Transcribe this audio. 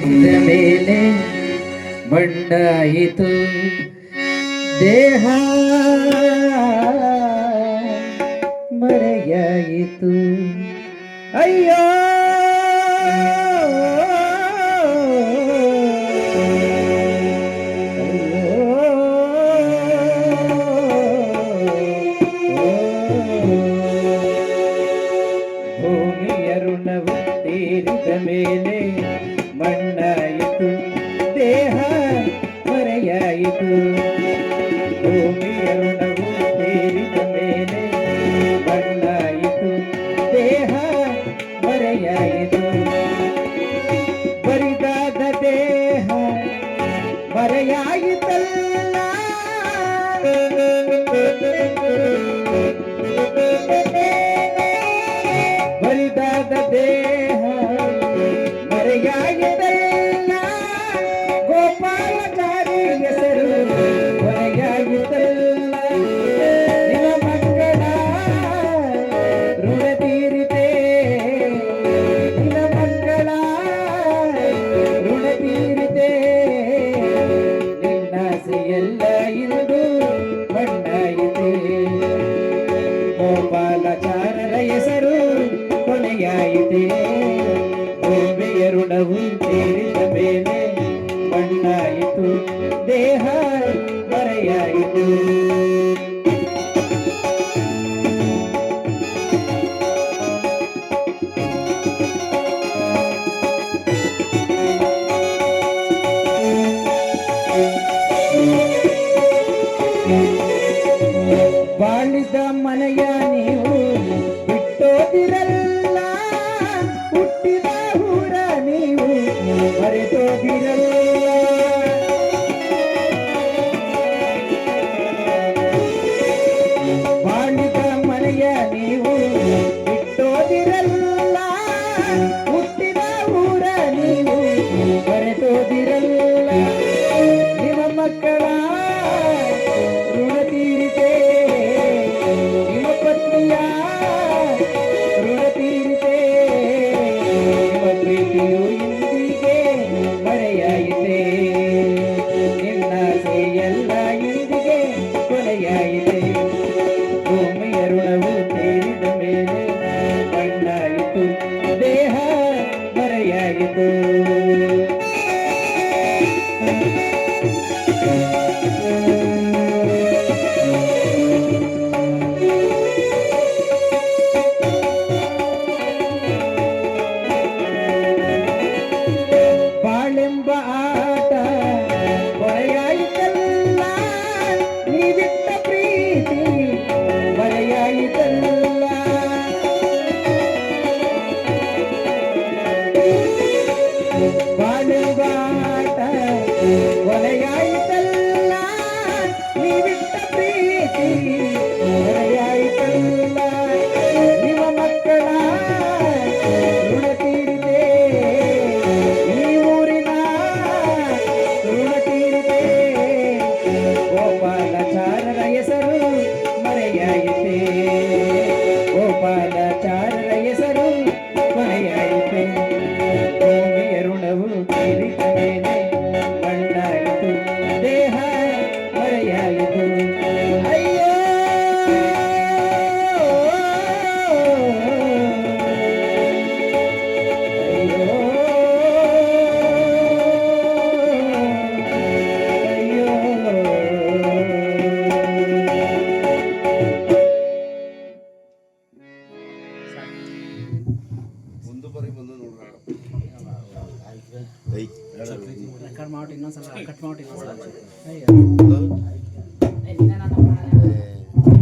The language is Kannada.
ಇದರ ಮೇಲೆ ದೇಹ ಮರೆಯಾಯಿತು ಅಯ್ಯೋ! ಆಯಿತು ಭೂಮಿಯೊಡಗು ಸೇರಿದ ಮೇಲೆ ಬದಲಾಯಿತು ದೇಹ ಮರೆಯಾಯಿತು. ಬೇನೆಯಲ್ಲಿ ಮಣ್ಣಾಯಿತು ದೇಹ ಮರೆಯಾಯಿತು ಬಾಳಿದ ಮನೆಯ Thank you. Bye. Cut ಮಾಡಿ ಇನ್ನೊಂದ್ಸಲ ಕಟ್ ಮಾಡಿ ಇನ್ನೊಂದ್ಸಲ.